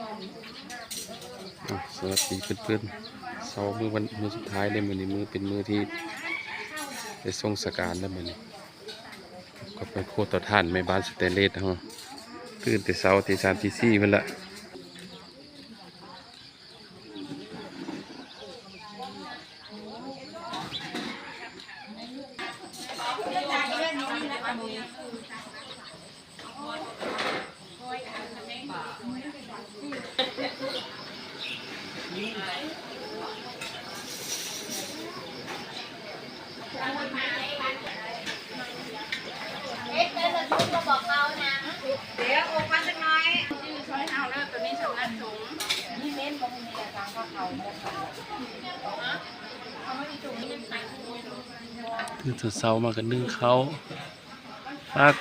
อะสวัสดีเพื่อนๆเสามือวันมือสุดท้ายเลยมือนี้มือเป็นมือที่ได้ส่งสการแล้วมือนี้ก็ไปโคตรท่านแม่บ้านสเตนเลสเฮาตื่นแต่เช้าตีสามตีสี่มันละ เช้ามากันนึ่งเขาพัก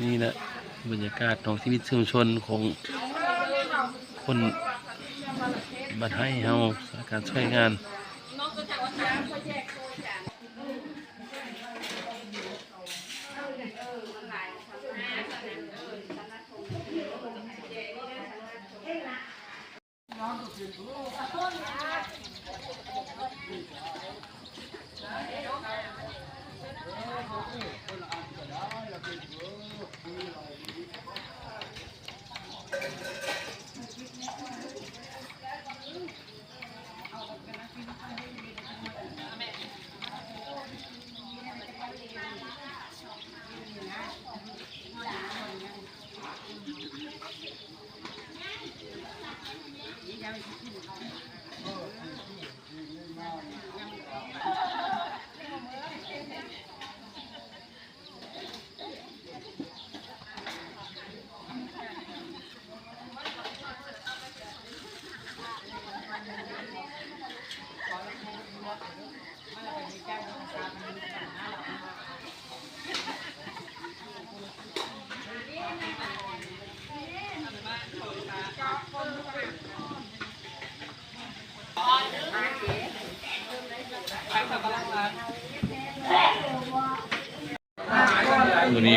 นี่แหละบรรยากาศของชีวิตชุมชนของคนบัดให้เฮาการช่วยงาน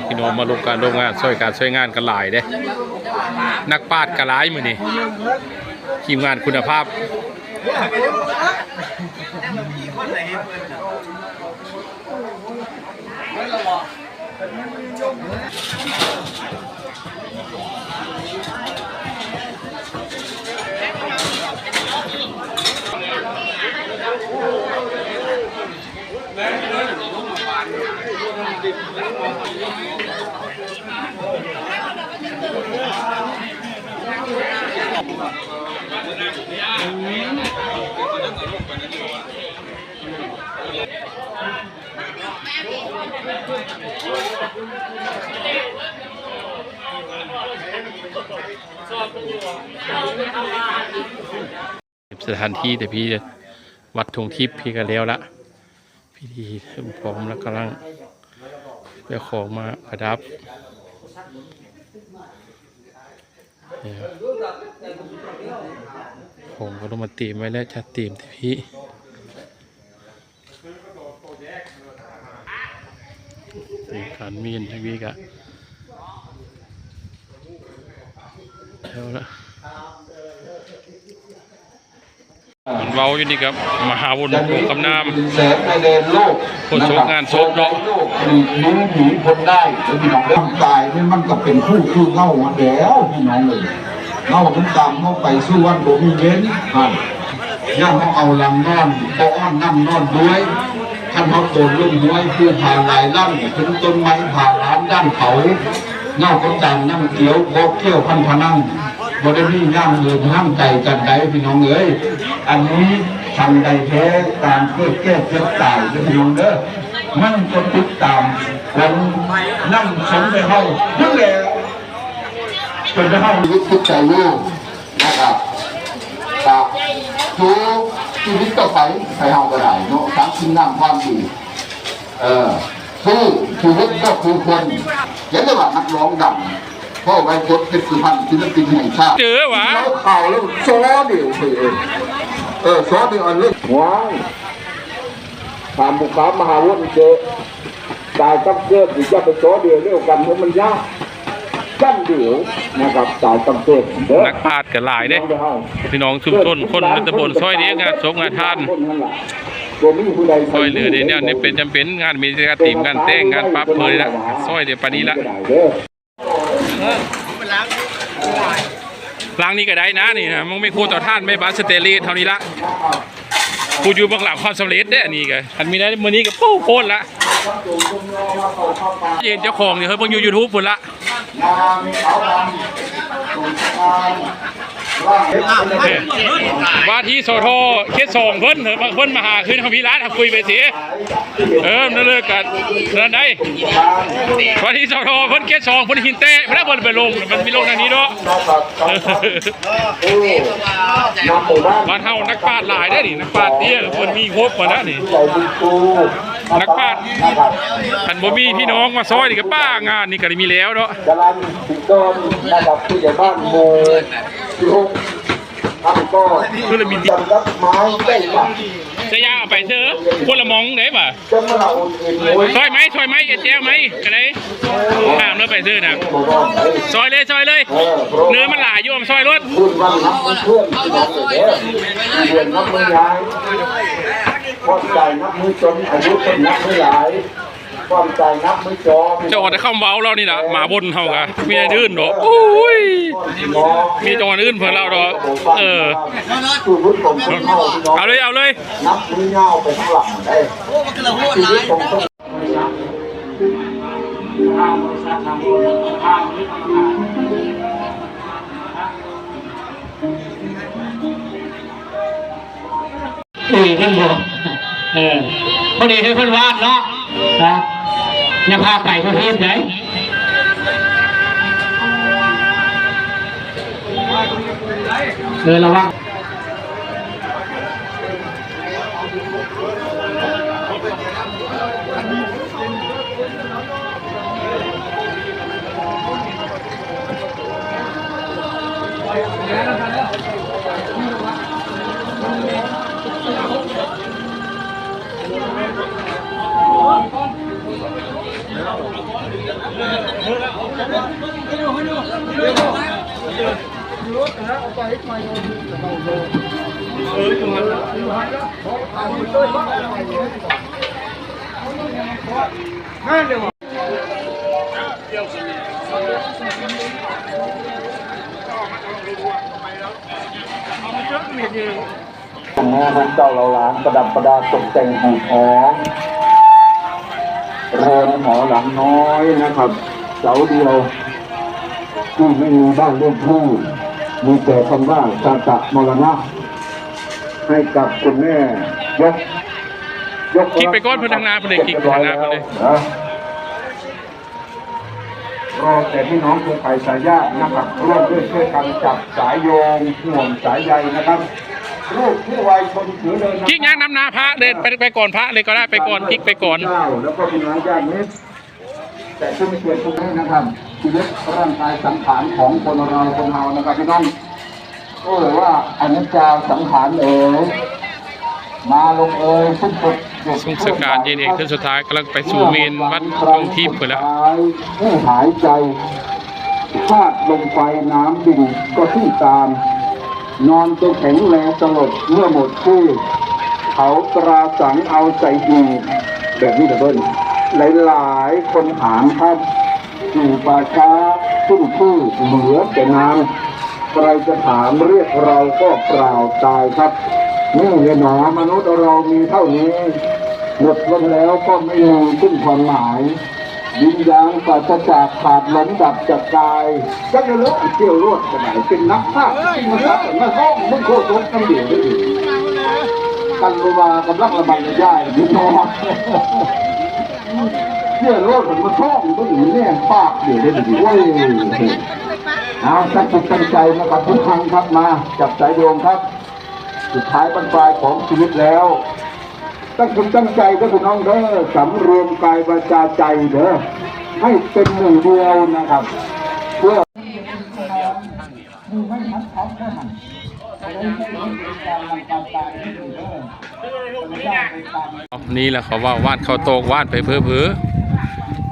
พี่น้องมาลงการลงงานช่วยการช่วยงานกันหลายเด้นักปาดกระไรมือนี่ทีมงานคุณภาพ สถานที่แต่พี่วัดทงทิพย์พี่ก็แล้วละพิธีเริ่มพร้อมแล้วกำลัง เจ้าของมาประดับนี่ยผมก็ต้องมาตีมไว้แล้วจะตีมที่พี่เตรียมการมีนที่พี่กะแล้วละ มัน เว้าอยู่นี่ครับมหาวุฒิกำนามแสงในเลนโลกคนโชคงานโชคเนาะโลกหลีกลิ้นหนีพ้นได้แล้วพี่น้องเรื่องตายนี่มันก็เป็นคู่คือเงามาแล้วพี่น้องเลยเงามันตามเข้าไปสู้วันโบมีเว้นอะย่าเขาเอาลำนอนโอ้อนน้ำนอนด้วยท่านเขาโตนลุ่มด้วยเพื่อผ่านลายล่ำถึงต้นไม้ผ่านร้านด้านเขาเงาคนตามน้ำเกี้ยวบอกเที่ยวพันพนั่งบริมีย่างเงินห้ามใจกันใดพี่น้องเอ้ย อันนี้ทำใดแท้การเพื่อแก้เจ็บตายเด้อพี่น้องเด้อมันก็ติดตามวันนั่งสมไปเฮานั่นแหละจนไปเฮาชีวิตทุกใจโลกนะครับครับทุกชีวิตต่อไปไปเฮาก็ได้เนาะทั้งสิ่งน้ำความดีเออคือชีวิตก็คือคนเห็นได้ว่านักร้องดังพ่อไว้พดเป็นสุพรรณศิลปินแห่งชาติเจอหวะแล้วข่าวแล้วซ้อเดียวเอง เออซ้อเดียวอันเรื่องว้าวถามบุคคามหาวุฒิเจอตายกับเกิดหรือจะไปซ้อเดียวเรียกกันเพราะมันยากกั้นเดียวนะครับสายตำเพ็ญเด้อนักปราชญ์ก็หลายเด้พี่น้องชุมชนคนในตำบลซอยนี้งานศพงานทานซอยเหลือเดี๋ยวนี้นี่เป็นจำเป็นงานมีงานทีมงานแต่งงานปั๊บเลยละซอยเดี๋ยวปานนี้ละ ล้างนี้ก็ได้นะนี่นะมึงไม่คู่ต่อท่านไม่บาสเตลีเท่านี้ละกูอยู่เบื้องหลังความสำเร็จได้อันนี้ก็อันมีได้มือนี้ก็โป้โคตรละเย็นเจ้าของเนี่ยเฮ้ยเพิ่งอยู่ยูทูบพุ่นละ ว่าที่โซโทเคสสองเพิ่นเถอะเพิ่นมาหาคืนเขาพี่ร้านคุยไปสิเออนั่นเลยกันนั่นได้ว่าที่โซโทเพิ่นเคสสองเพิ่นหินเต้เพิ่นเพิ่นไปลงมันมีลงทางนี้เนาะบ้านบ้านเฮานักปาชญ์หลายได้อนี่นักปาชญ์เตี้ยเพิ่นมีครบหมดแล้วนี่ นักปราชญ์นะครับคันบ่มีพี่น้องมาซอยนี่ก็ป้างานนี่ก็ได้มีแล้วเนาะจรันสิงโดนนะครับผู้ใหญ่บ้านหมู่ที่หกทำก็คือเลยมีจำรับไม้ได้ปะจะย่าเอาไปเถอะคนละมองได้ป่ะจำเราอุ่นเอ็นโอ้ยซอยไหมซอยไหมเอเจลไหมก็ได้ห้ามแล้วไปซื้อนะหมู่บ้านไหนซอยเลยซอยเลยเออโปรเนื้อมันหลายอยู่ผมซอยรถคุณวันนับเพื่อนที่น้องเลยเด้อเรียนนับมือย้าย ความใจนับมือจนอายุเป็นนับมือหลายความใจนับมือจอจะออกแต่เข้าเว้าเรานี่ล่ะหมาบนเฮากะมีอะไรอื่นดอกโอ้ยมีจังหวัดอื่นเพิ่นเล่าดอกเออคือพุทธผมคนเข้าพี่น้องเอาเลยเอาเลยนับมือเงาไปข้างหลังได้โอ้มันกระโหดชีหลาวิตยผมต้องอุ้ยเพิ่นบอกเอ อพอดีให้เพิ่อนวาดเนาะครับอย่าพาไปประเทศไหนเออระวัง แม่ของเจ้าเราหลานประดับประดาตกแต่งห้อง หอเรือนหอหลังน้อยนะครับ เสาเดียวที่ไม่มีบ้านเรือนผู้มีแต่คำว่าสาตะมรณะ ให้กับคุณแม่ยกยกคลิกไปก่อนเพิ่นทางหน้าเพิ่นเลยคลิกไปทางหน้าเพิ่นเลยนะรอแต่พี่น้องคนไปสายญาตินะครับร่วมด้วยช่วยกันจับสายโยงห่วงสายใยนะครับ ลูกผู้วัยชนถือเลยนะคลิกย่างน้ำนาพระเดินไปไปก่อนพระเลยก็ได้ไปก่อนคลิกไปก่อนเจ้าแล้วก็พี่น้องญาติมิตรแต่ผู้ไม่เกี่ยวทุกท่านนะครับชีวิตร่างกายสังขารของคนเราคนเรานะครับพี่น้องโอ้ยว่าอนิจจาสังขารเอ๋ยมาลงเอ๋ยสิ้นสุดสงสการเย็นเอกขึ้นสุดท้ายกำลังไปสู่เมนวัดลงทิพย์ไปแล้วผู้หายใจธาตุลมไฟน้ำดินก็ขึ้นตาม นอนจนแข็งแรงสลบเมื่อหมดชื่อเขาตราสังเอาใจดีแบบนี้เดบเบิ้ลหลายๆคนถามครับอยู่ป่าช้าขึ้นชื่อเหลือแต่น้ำใครจะถามเรียกเราก็เปล่าตายครับนี่เลยหนอมนุษย์เรามีเท่านี้หมดลงแล้วก็ไม่มีขึ้นความหมาย วิญญาณปราศจากขาดหลงดับจากกายก็จะเลิกเที่ยวรวดกันไหนเป็นนักภาคที่มาซักมาห้องมึงโคตรกันเดียวได้ดิกันรวากำลังระบายย่ายนิดหน่อยเที่ยวรวดมันมาท่องก็อยู่เนี่ยปากเดียวได้ดิเว้ยเอาตั้งจิตตั้งใจนะครับทุกครั้งครับมา จับสายโยงครับ สุดท้ายบรรปลายของชีวิตแล้ว ตั้งคุณตั้งใจก็คุณน้องเด้อสำรวมกายวาจาใจเด้อให้เป็นหนึ่งเดียวนะครับ เพื่อนี่แหละเขาว่าวาดเขาโตกวาดไปเพ้อเพ้อ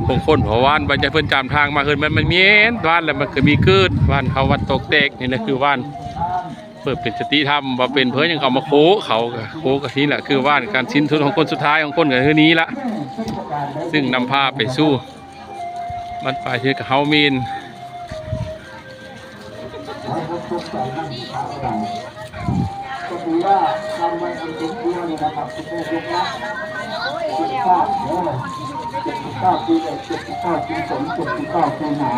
ของคนเพราะว่านบรรยาเพิ่นจามทางมาเพิ่นมันมันมีเอ็นว่านแล้วมันก็มีกิดว่านเขาวัดตกแตกนี่แหละคือว่าน เปิดเป็นสติธรรมว่าเป็นเพิ่อนยังเขามาโคเขาโคก็นี่แหละคือว่านการสิ้นสุดของคนสุดท้ายของคนก็คือนี้ละซึ่งนำพาไปสู้มันไปที่กับเฮามีนก็คือว่าทำไว้อันสมควรนะครับคุณผู้ชมนะเจ็ดเก้าเด้อเจ็ดสิบเก้าปีเอ็ดเจ็ดสิบเก้าปีสองเจ็ดสิบเก้าปีหนา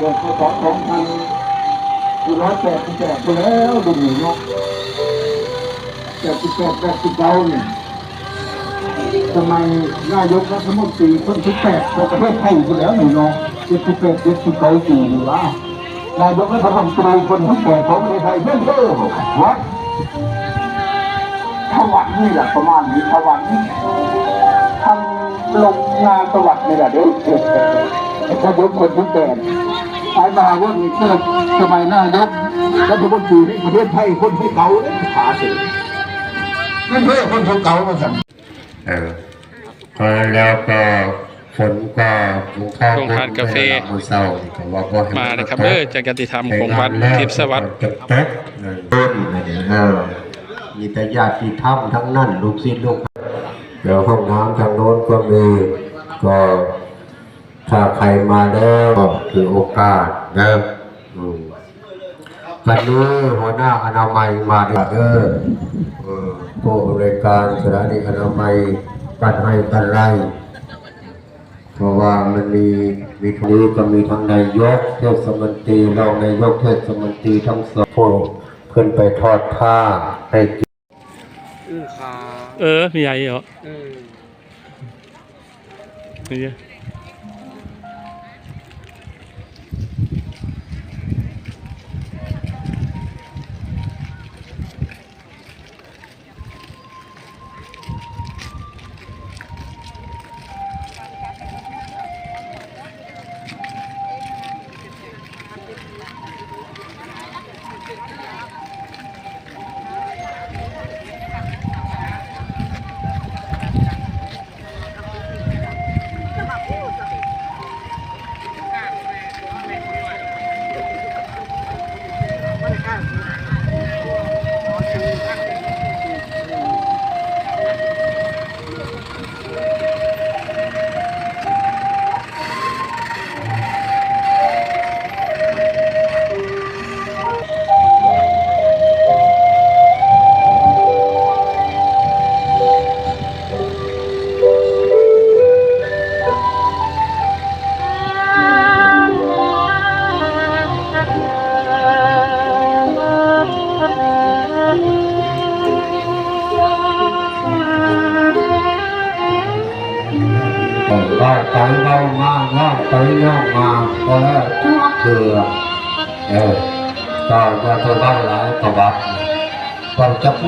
วเดือนพศสองพันสี่ร้อยแปดสิบแปดไปแล้วดูหนูเนาะแปดสิบแปดแปดสิบเก้าเนี่ยทำไมนายกรัฐมนตรีคนที่แปดของประเทศไทยอยู่แล้วหนูน้องเจ็ดสิบแปดเจ็ดสิบเก้าปีหรือว่านายกรัฐมนตรีคนที่แปดของประเทศไทยเพิ่มเพิ่มวัดถวัดนี่แหละประมาณนี้ถวัดนี่ทำลงงานสวัสดิ์นี่แหละเดี๋ยวนายกคนที่แปด มหาว่านี่เกิดสมัยหน้ายกรัฐมนตรีประเทศไทยคนที่เก่าเนี่ยขาสินั่นเพื่อคนเก่ามาสั่งเออพอแล้วก็ฝนก็หุงข้าวโรงทานกาแฟมื้อเช้านี่ก็ว่ามานะครับเด้อจากกติธรรมของวัดทิพสวัสดิ์ต้นเดี๋ยวเออมีแต่ญาติธรรมทั้งนั้นลูกศิษย์ลูกเดี๋ยวห้องน้ำทางโน้นก็มีก็ ถ้าใครมาแล้วก็ถือโอกาสนะอืมวันนี้หัวหน้าอนามัยมาด้วยเด้อเออผู้บริการสถานีอนามัยปัดให้ปัดไร่เพราะว่ามันมีมีทั้งนี้ก็มีทั้งนายกเทศมนตรีรองนายกเทศมนตรีทั้งสองผู้เพื่อนไปทอดผ้าให้กินเออมีใหญ่เหรอนี่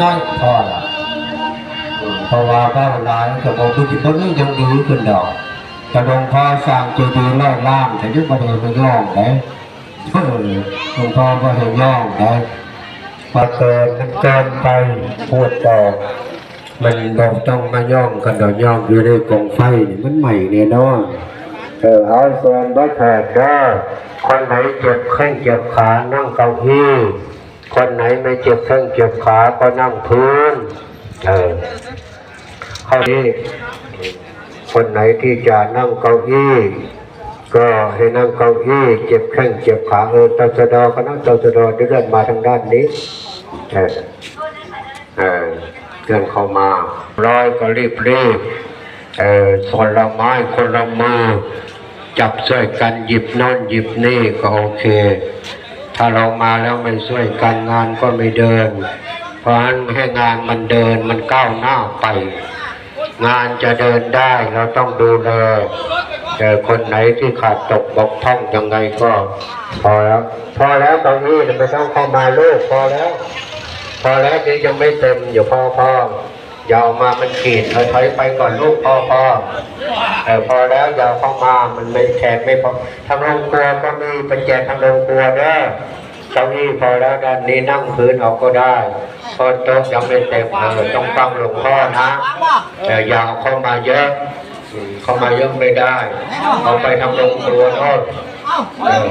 น้อยพอละเพราะว่าเล่าหลายก็บอกว่าที่คนนี้ยังดีขึ้นดอกกระดงพอสร้างเจดีย์ร้อยล้านแต่ยุคประเดี๋ยวไม่ย่องได้เออหลวงพ่อก็เห็นย่องได้พอเกินมันเกินไปพูดต่อมันบอกต้องมาย่องกันดอกย่องอยู่ในกองไฟนี่มันใหม่เนี่ยเนาะเออเอาส่วนบัดแผดเด้คนไหนเจ็บแข้งเจ็บขานั่งเก้าอี้ คนไหนไม่เจ็บแข้งเจ็บขาก็นั่งพื้น เออเข้าที่คนไหนที่จะนั่งเก้าอี้ก็ให้นั่งเก้าอี้เจ็บแข้งเจ็บขาเออตาสดอก็นั่งตาสดอเดินมาทางด้านนี้เออเออเดินเข้ามาร้อยก็รีบรีบเออคนละไม้คนละมือจับช่วยกันหยิบน่นหยิบนี่ก็โอเค ถ้าเรามาแล้วไม่ช่วยกันงานก็ไม่เดิน เพราะฉะนั้นให้งานมันเดินมันก้าวหน้าไป งานจะเดินได้เราต้องดูแลแต่คนไหนที่ขาดตกบกพร่องยังไงก็ พอแล้ว พอแล้วตรงนี้ไม่ต้องเข้ามาลูกพอแล้ว พอแล้วนี่ยังไม่เต็มอยู่พ่อพ่อ ยาเอามามันขีดถอยไปก่อนลูกพ่อพ่อเออพอแล้วยาเอาเข้ามามันไม่แขกไม่พอทางโรงครัวก็มีเป็นแจกทางโรงครัวเด้อเก้าอี้พอแล้วด้านนี้นั่งพื้นเอาก็ได้พราะโต๊ะยังไม่เต็มเออต้องฟังหลวงพ่อนะแต่ยาเอาเข้ามาเยอะเข้ามาเยอะไม่ได้ เอาไปทำโรงครัวโน่นเออ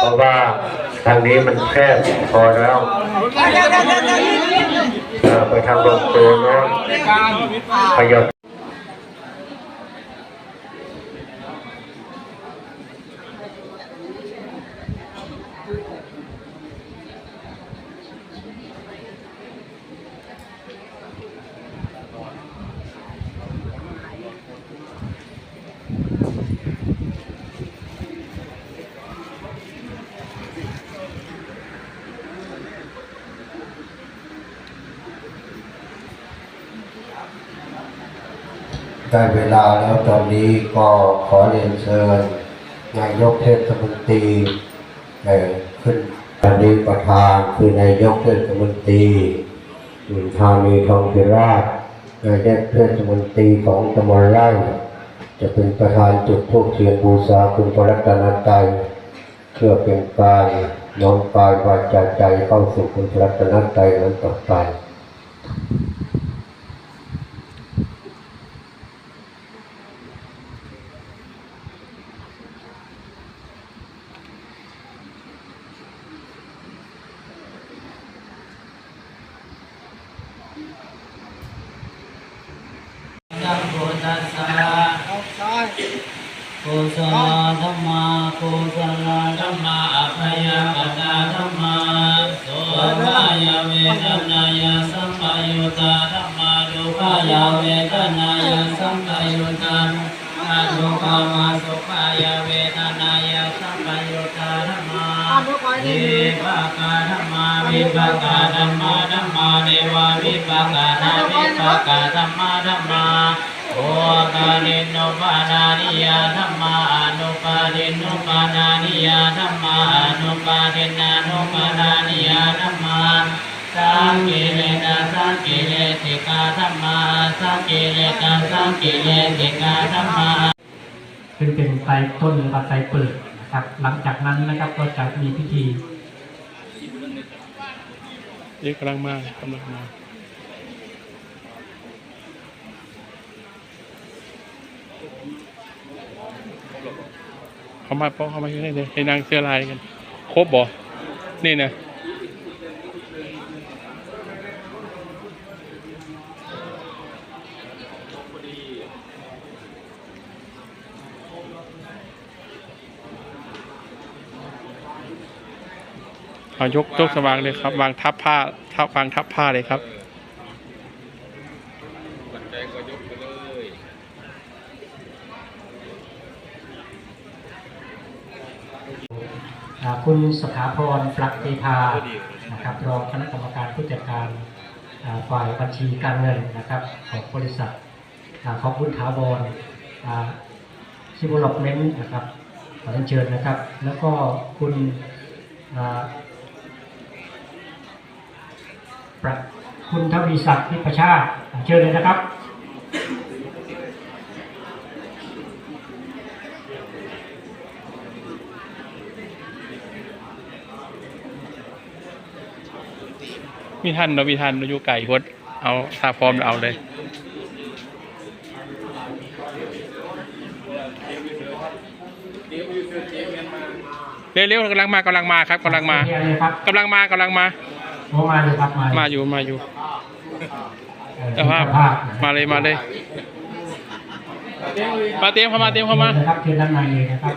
เพราะว่า ทางนี้มันแคบพอแล้วเออไปทำโรงครัวโน่นประโยช ได้เวลาแล้วตอนนี้ก็ขอเรียนเชิญนายกเทศมนตรีเอ่อขึ้นอันนี้ประธานคือนายกเทศมนตรีอืมธานีทองพิราชนายกเทศมนตรีของตำบลไร่จะเป็นประธานจุดธูปเทียนบูชาคุณพระรัตนตรัยเพื่อเป็นการน้อมกายวาจาใจเข้าสู่คุณพระรัตนตรัยนั้นต่อไป นะโม ตัสสะกุศลธรรมากุศลธรรมาอภัยกตาธรรมาโสภายเวทนายสัมปยุตาธรรมาดุขายเวทนายสัมปยุตตาอาทุกขามาสุขายเวทนายสัมปยุตาธรรมาวิภากาธรรมาวิภากาธรรมาธรรมาเนวาวิภากานาวิภากาธรรมาธรรมา โอกาลินโนปานานิยาธรรมาอนุปาลินโนปานานิยาธรรมาอนุปาลินานุปานานิยาธรรมาสังกิเลนะสังกิเลสิกาธรรมาสังกิเลนะสังกิเลสิกาธรรมาเป็นเป็นไตต้นหรือว่าไตรเปิดนะครับ หลังจากนั้นนะครับก็จะมีพิธีเอ๊ะกำลังมากำลังมา เขามาป้องเขามาที่นี่เลยให้นางเสื้อลายกันครบบ่นี่นะเอายกยกสว่างเลยครับ วางทับผ้าทับวางทับผ้าเลยครับ คุณสถาพรปลักเทพานะครับรองคณะกรรมการผู้จัดการฝ่ายบัญชีการเงินนะครับของบริษัทของคุณถาวรซิบูลอปเมนต์นะครับขอเรียนเชิญนะครับ แล้วก็คุณประคุณทวีศักดิ์ทิพชาติอ่าเชิญเลยนะครับ มีท่านเรามีท่านเราอยู่ไก่พดเอาถ้าพร้อมเอาเลยเร็วๆกำลังมากำลังมาครับกำลังมาเชิญเลยครับกำลังมากำลังมาโอ้มาเลยครับมาเลยมาอยู่มาอยู่เอ่อแต่ว่าเจ้ภพมาเลยมาเลยมาเตรียมเข้ามาเตรียมเข้ามาชิญนะครับเชิญด้านในเลยนะครับ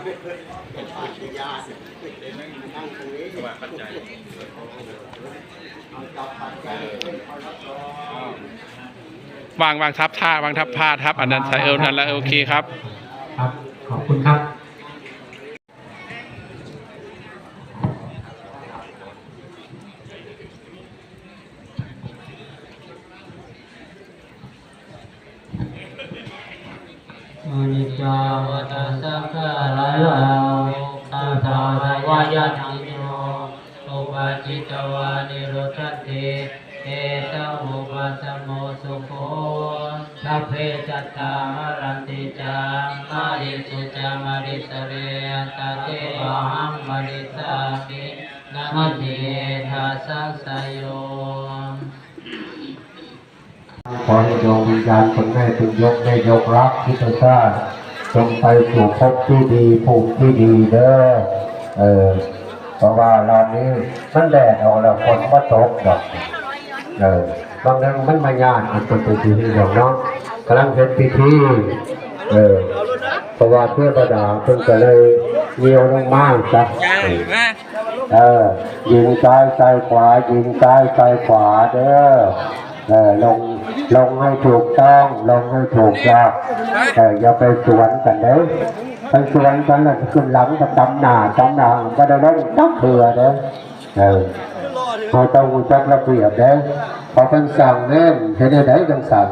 วางวางทับท่าวางทับผ้าทับอันนั้นใส่เอวนั่นแล้วโอเคครับ ครับ ขอบคุณครับ วิญญาณคนแม่ถึงยกได้ยกรักที่ประชาติจงไปสู่ภพที่ดีภูมิที่ดีเด้อเออเพราะว่าเรานี้มันแดดออกแล้วฝนก็ตกดอกเออบางเรื่องมันมายากมันเป็นพิธีดอกเนาะกำลังเป็นพิธีเออเพราะว่าเพื่อประดาเพิ่งก็เลยเยียวลงมาจ้ะเออยิงซ้ายซ้ายขวายิงซ้ายซ้ายขวาเด้อเออลง ลงให้ถูกต้องลงให้ถูกยากเอออย่าไปสวนกันเด้อไปสวนกันแล้วขึ้นหลังก็ตำหน้าตำหน้าก็ได้ลงตักเถื่อเด้อเออเขาต้องรู้จักระเบียบเด้อพอท่านสั่งเน่นเห็นได้ท่านสั่ง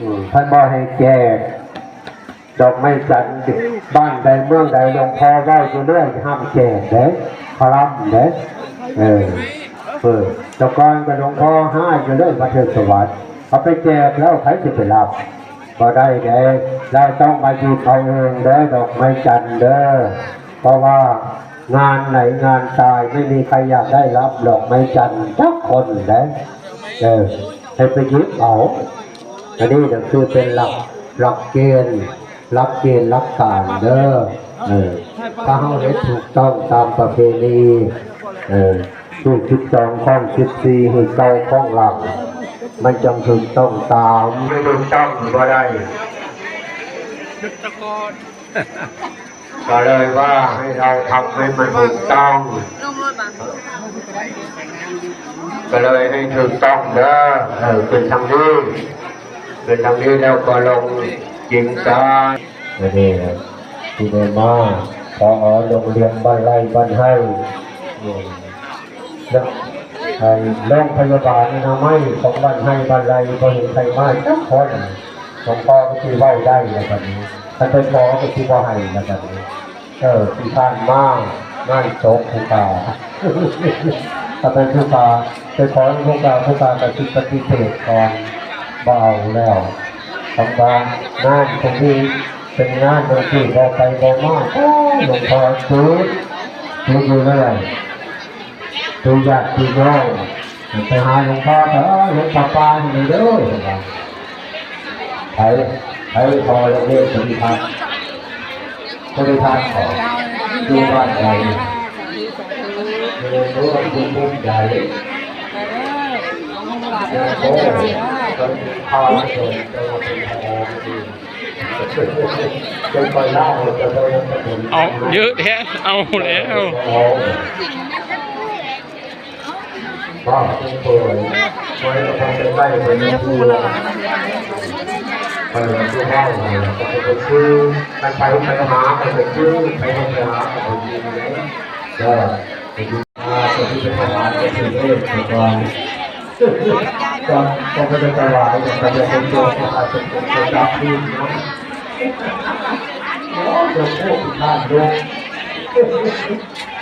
อืมท่านบอกให้แก่ดอกไม้จันทร์บ้านใดเมืองใดหลวงพ่อเว้าอยู่เรื่อยห้ามแก่เด้อพลัมเด้อเออเออแตะกอนกับหลวงพ่อให้จะเลิกมาเทิดสวัสดิ์ เอาไปแจกแล้วใครจะไปรับก็ได้เด้เราต้องมาหยิบเอาเองเด้อดอกไม้จันเด้อเพราะว่างานไหนงานตายไม่มีใครอยากได้รับดอกไม้จันทร์สักคนเด้อเออให้ไปยิบเอาอันนี้เดี๋ยวคือเป็นหลักหลักเกณฑ์หลักเกณฑ์หลักการเด้อเออถ้าเขาเฮ็ดถูกต้องตามประเพณีเออลูกสิบสองข้องสิบสี่ให้เก้าข้องหลัง มันจงถูกต้องตามไม่ถูกต้องก็ได้ก็เลยว่าให้เราทำให้มันถูกต้องก็เลยให้ถูกต้องเด้อเออเป็นทางนี้เป็นทางนี้แล้วก็ลงยิงตายนี่นะที่เดมาพอโรงเรียนบ้านไร่บ้านให้อืมแล้ว ไอ้โรงพยาบาลอนามัยของบ้านให้บ้านไรบริใครบ้านทุกคนหลวงพ่อก็คือไหว้ได้ในแบบนี้ท่านเป็นหมอก็คือว่าให้ในแบบนี้เออที่ท่านมากง่ายโจ๊กผู้กาถ้าเป็นผู้กาไปขอผู้กาผู้กาแต่ติดปฏิเสธก่อนเบาแล้วทำบางงานตรงนี้เป็นงานโดยที่เราไปบ่มากหลวงพ่อซื้อซื้ออยู่เท่าไหร่ ตัวญาติพี่น้องไปหาหลวงพ่อเถอะหลวงพ่อปานนี่เด้อใครใครพอแล้วเรียกบริพัตรบริพัตรขอดูบ้านใหญ่ดูดูดูมุมใหญ่โอ้โหเป็นพาชนจะมาเป็นพอดีเป็นไปเล่าจะโดนกระสุนเอาเยอะแท้เอาแล้ว ก็เป็นเปิดไว้ก็ต้องเป็นไล่เป็นผู้ลงไปเป็นผู้เข้าเลยก็ไปซื้อไปไปไปหาไปไปซื้อไปไปหาไปไปยิงเลยก็ไปดูมาจะที่เป็นทหารก็คือเทพก่อนก่อนก็ไปเป็นตลาดก็จะเป็นตัวก็อาจจะเป็นตัวดับที่นะโอ้เดี๋ยวพวกท่านดูน้อ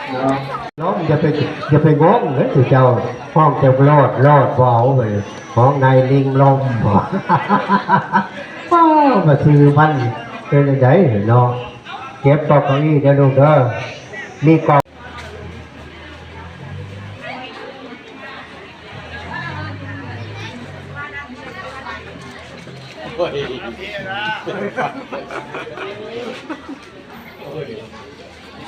งอย่าไปอย่าไปงงเลยสิเจ้าห้องจะรอดรอดเบาเลยห้องในลิงลมบ่ว้าวมาซื้อมันเป็นยังไงเนาะเก็บตอกเก้าอี้เดี๋ยวลูกเด้อมีกล่อ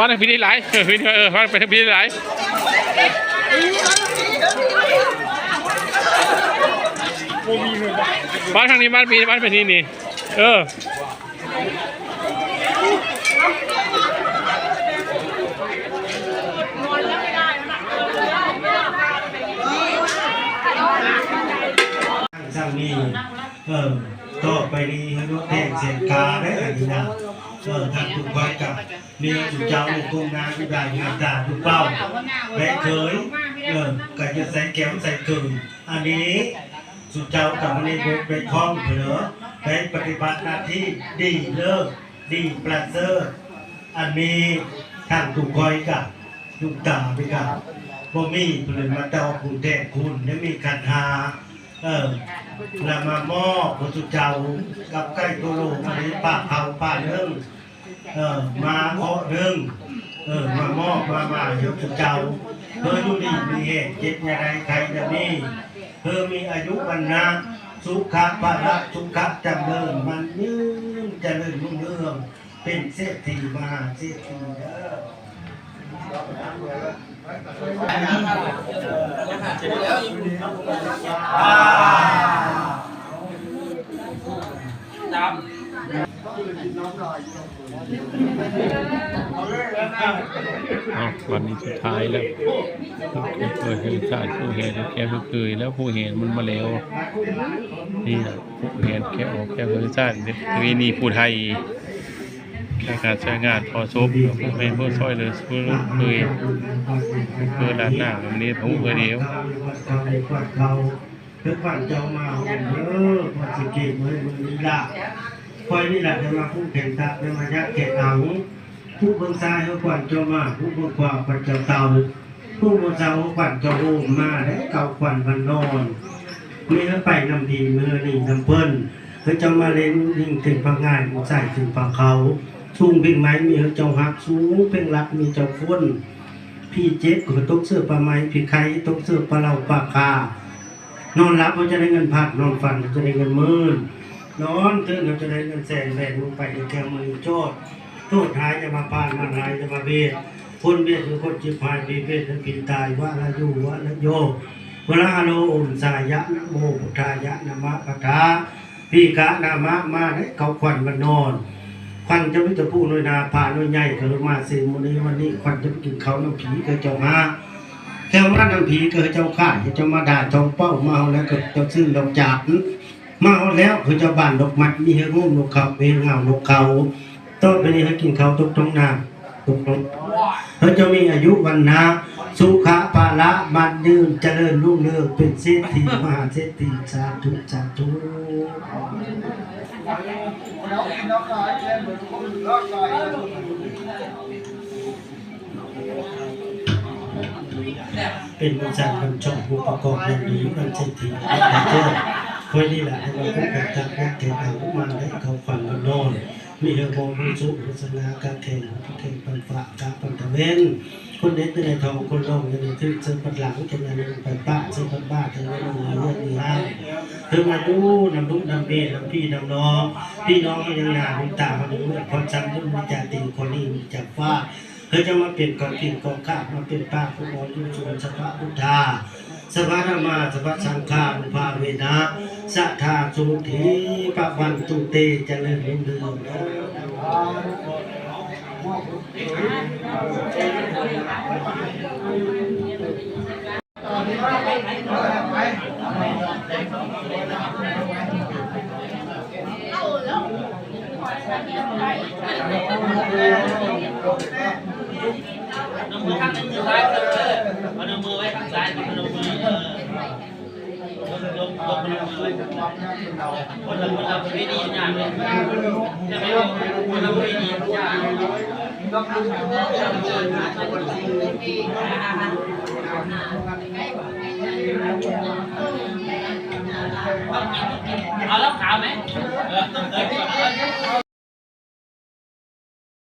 ว่าทางพี่ได้หลายเออพี่เออว่าไปทางพี่ได้หลายบ้านทางนี้บ้านพี่บ้านไปนี่นี่เออทางนี้เออต่อไปนี้ให้รถแห่งเสียงกาได้อันนี้นะ เออท่านทุกไว้กับเมียจุเจ้าในกรมนาทุกได้งานตาทุกเป้าและเคยเออก็จะใส่แก้วใส่เกลืออันนี้สุเจ้ากับมันในบทไปคล้องเผลอไปปฏิบัติหน้าที่ดีเลิศดีประเสริฐอันนี้ท่านทุกคอยกับทุกตาไปกับบ่มีเปลืนมาเตาคุณแทกคุณและมีคันหา เออแล้วมามอบพระสุเจ้ากับใกล้ตัวโลกอันนี้ป้าเผาป้าเรื่องเออมาเคาะเรื่องเออมามอมามาเดี๋ยวสุเจ้าเพื่ออยู่ดีมีเหตุเจ็บอย่างไรใครจะมีเพื่อมีอายุวันนะสุขะภาระสุขะจำเริญมันยืนเจริญรุ่งเรืองเป็นเศรษฐีมาเศรษฐีเด้อ เอาวันนี้สุดท้ายแล้วเปิดให้ชาติผู้เห็นแค่ผู้เคยแล้วผู้เห็นมันมาแล้วนี่นะผู้เห็นแค่ออกแค่ผู้ชาติทีนี่ผู้ไทย แค่การใช้งานพอซบผู้เป็นผู้ซอยเลยผู้เคยเพื่อด้านหน้าวันนี้ผมเคยเดียวเขาในกวาดเขาเพื่อกวาดเจ้ามาเออพอสิเก็บไว้มันนี้ละคอยนี่แหละจะมาผู้แข่งตาจะมายักแข่งเอาผู้เบิ่งซ้ายเขากวาดเจ้ามาผู้เบิ่งขวาขวาดเจ้าเตาผู้เบิ่งเสาเขากวาดเจ้าโอมมาได้เก่าขวัญมันนอนมีแล้วไปนำดีมือนี่นำเปิ้นเขาจะมาเล่นยิงถึงพังงานใส่ถึงปากเขา สูงเพ่งไม้มีเจ้าหักสูงเพ่งรักมีเจ้าพ้นพี่เจ็บก็ตกเสื้อปลาไม้พี่ไข่ตกเสื้อปลาเหล่าปลาคานอนรับเขาจะได้เงินพักนอนฝันเขาจะได้เงินมื่นนอนเตื่นเขาจะได้เงินแสนแบกลงไปในแก้วมือโจดโทษท้ายจะมาพานมาหายจะมาเบียดคนเบียดคือคนจิบหายบีเบียดนั้นปีตายว่าละอยู่ว่าละโยเวลาโลอมสายะนะโมพุทธายะนะมะปะทาพี่กะนามะมาให้เขาควันมันนอน ควันจะไม่จะพูดน้อยนาผ่าน้อยใหญ่ก็ลงมาสิวันนี้วันนี้ควันจะไปกินเขาน้ำผีก็เจ้ามาแค่ว่าน้ำผีก็เจ้าข่ายเจ้ามาด่าทองเป้ามาเอาแล้วก็เจ้าซึ่งดอกจากมาเอาแล้วคือเจ้าบ้านดอกมัดมีให้ร่วมนกเขาเองเงานกเขาต้นไปนี้ให้กินเขาตกตรงน้ำตกตรงเขาจะมีอายุวันนาสุขะปาละมันยืนเจริญรุ่งเรืองเป็นเศรษฐีมหาเศรษฐีสาธุสาธุ เป็นอาจารย์คำชมผู้ประกอบอย่างนี้มันเศรษฐีและเจ้าคอยนี่แหละให้เราพูดกันจากนักแข่งขันมาได้เขาฟังกันโน่น มีเรื่องของสุโฆษณาการแข่งผู้แข่งปันฝะการปันตะเวนคนเด็ดในทองคนรองในทึกเสื้อปัดหลังแข่งงานไปป้าเสื้อปัดบ้าทั้งนั้นเลยเรื่องนี้ฮะเธอมาดูนำลูกนำเบนำพี่นำน้องพี่น้องก็ยังหนาคุณตามาดูความจำยุ่งมีจากติงคนนี้มีจากฟ้าเธอจะมาเป็นกองกินกองข้ามาเป็นป้าผู้บริสุทธิ์สภาพุทธา สภารมาสวัสังฆานุภาเวนะสัทธาสุทีปะวันตุเตเจริญเรืเดือนมือมือไว้ข้างซ้ายเอามือ คนเรคนเราไม่ดีอย่างเลยจะไม่าคนเรไม่ดีอย่างเอาแล้วถามไหม